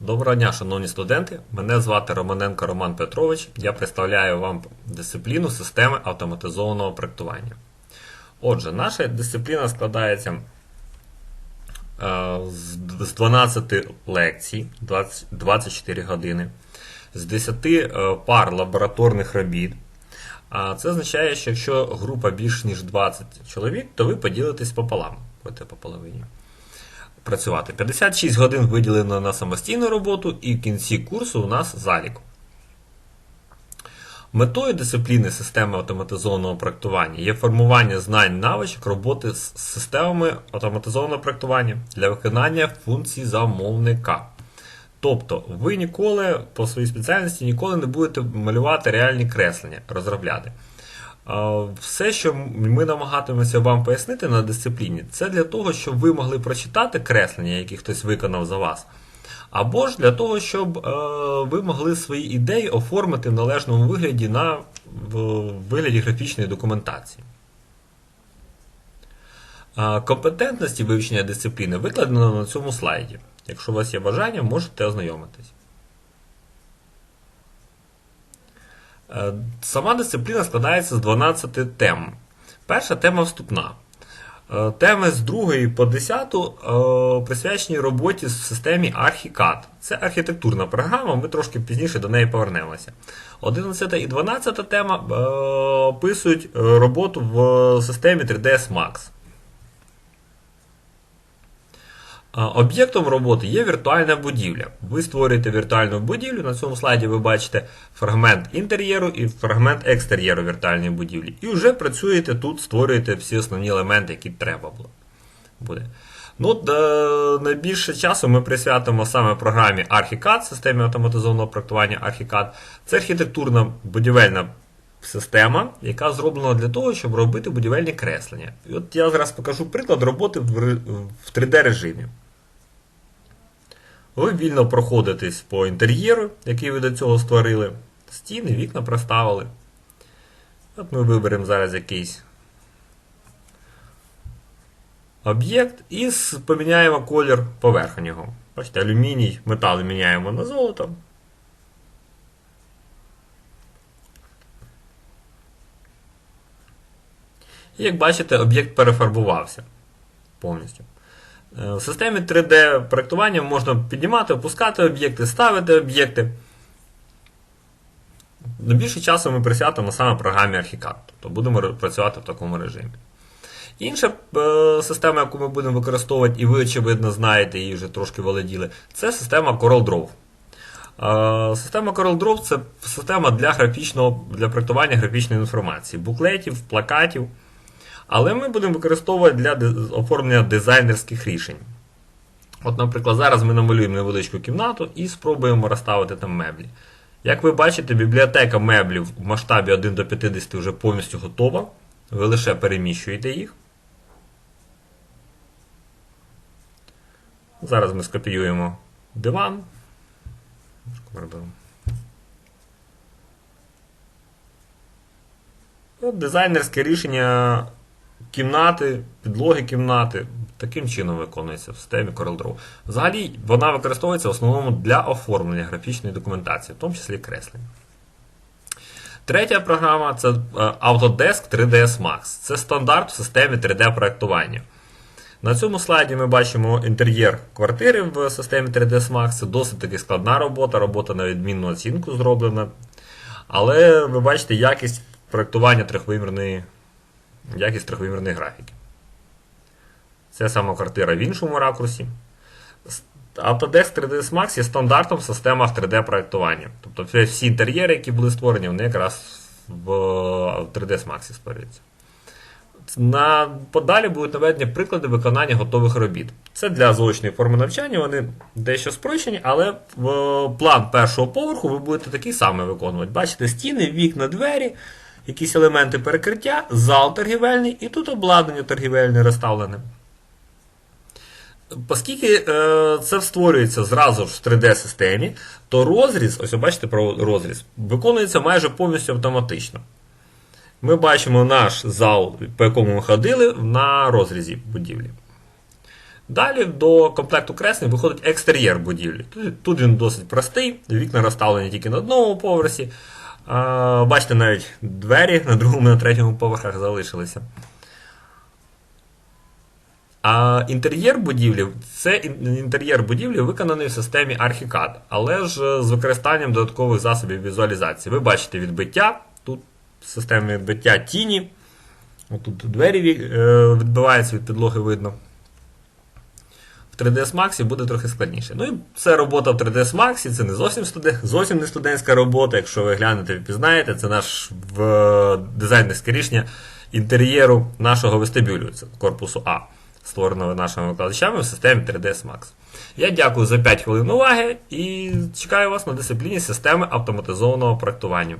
Доброго дня, шановні студенти. Мене звати Романенко Роман Петрович. Я представляю вам дисципліну системи автоматизованого проектування. Отже, наша дисципліна складається е, з з 12 лекцій, 24 години, з 10 е, пар лабораторних робіт. А це означає, що якщо група більш ніж 20 чоловік, то ви поділитесь пополам, будете по половині працювати. 56 годин виділено на самостійну роботу, і в кінці курсу у нас залік. Метою дисципліни системи автоматизованого проектування є формування знань навичок роботи з системами автоматизованого проектування для виконання функцій замовника. Тобто, ви ніколи по своїй спеціальності ніколи не будете малювати реальні креслення, розробляти. Все, що ми намагатимемося вам пояснити на дисципліні, це для того, щоб ви могли прочитати креслення, які хтось виконав за вас. Або ж для того, щоб е, ви могли свої ідеї оформити в належному вигляді на вигляді графічної документації. Компетентності вивчення дисципліни викладено на цьому слайді. Якщо у вас є бажання, можете ознайомитись. Сама дисципліна складається з 12 тем. Перша тема вступна. Е, Теми з 2 по 10 е, присвячені роботі в системі ArchiCAD. Це архітектурна програма, ми трошки пізніше до неї повернемося. 11 і 12 тема е, описують роботу в системі 3ds Max. Об'єктом роботи є віртуальна будівля. Ви створюєте віртуальну будівлю. На цьому слайді ви бачите фрагмент інтер'єру і фрагмент екстер'єру віртуальної будівлі. І вже працюєте тут, створюєте всі основні елементи, які треба було. буде. Ну, до, Найбільше часу ми присвятимо саме програмі ArchiCAD, системі автоматизованого проектування ArchiCAD. Це архітектурна будівельна система, яка зроблена для того, щоб робити будівельні креслення. І от я зараз покажу приклад роботи в 3D режимі. Ви вільно проходитесь по інтер'єру, який ви до цього створили. Стіни, вікна проставили. От ми виберемо зараз якийсь об'єкт і поміняємо колір поверху нього. Бачите, алюміній, метал міняємо на золото. І як бачите, об'єкт перефарбувався повністю. В системі 3D-проектування можна піднімати, опускати об'єкти, ставити об'єкти. Більше часу ми присвятимо саме програмі ArchiCAD, тобто будемо працювати в такому режимі. Інша е, система, яку ми будемо використовувати, і ви, очевидно, знаєте, її вже трошки володіли, це система CorelDRAW. Е, система CorelDRAW це система для графічного, для проектування графічної інформації, буклетів, плакатів. Але ми будемо використовувати для оформлення дизайнерських рішень. От, наприклад, зараз ми намалюємо невеличку кімнату і спробуємо розставити там меблі. Як ви бачите, бібліотека меблів в масштабі 1 до 50 вже повністю готова. Ви лише переміщуєте їх. Зараз ми скопіюємо диван. От Дизайнерське рішення кімнати, підлоги кімнати. Таким чином виконується в системі CorelDRAW. Взагалі, вона використовується в основному для оформлення графічної документації, в тому числі креслень. Третя програма це Autodesk 3ds Max. Це стандарт в системі 3D-проектування. На цьому слайді ми бачимо інтер'єр квартири в системі 3ds Max. Це досить таки складна робота, робота на відмінну оцінку зроблена. Але ви бачите якість проектування трьохвимірної якість трьохвимірної графіки. Це сама квартира в іншому ракурсі. Autodesk 3ds Max є стандартом в системах 3D-проектування. Тобто всі інтер'єри, які були створені, вони якраз в 3ds Max створюються. На Подалі будуть наведені приклади виконання готових робіт. Це для заочної форми навчання, вони дещо спрощені, але в план першого поверху ви будете такий самий виконувати. Бачите, стіни, вікна, двері якісь елементи перекриття, зал торгівельний і тут обладнання торгівельне розставлене. Оскільки е, це створюється зразу ж в 3D-системі, то розріз, ось бачите про розріз, виконується майже повністю автоматично. Ми бачимо наш зал, по якому ми ходили, на розрізі будівлі. Далі до комплекту креслень виходить екстер'єр будівлі. Тут він досить простий, вікна розставлені тільки на одному поверсі. Бачите, навіть двері на другому на третьому поверхах залишилися. А інтер'єр будівлі це інтер'єр будівлі виконаний в системі Archicad, але ж з використанням додаткових засобів візуалізації. Ви бачите відбиття, тут в системі відбиття тіні. Отут двері е, відбиваються від підлоги видно. В 3ds Max буде трохи складніше. Ну і це робота в 3ds Max, це не зовсім, студен... зовсім не студентська робота. Якщо ви глянете, впізнаєте, це наш в... дизайнерське рішення інтер'єру нашого вестибюлю, це корпусу А, створеного нашими викладачами в системі 3ds Max. Я дякую за 5 хвилин уваги і чекаю вас на дисципліні системи автоматизованого проектування.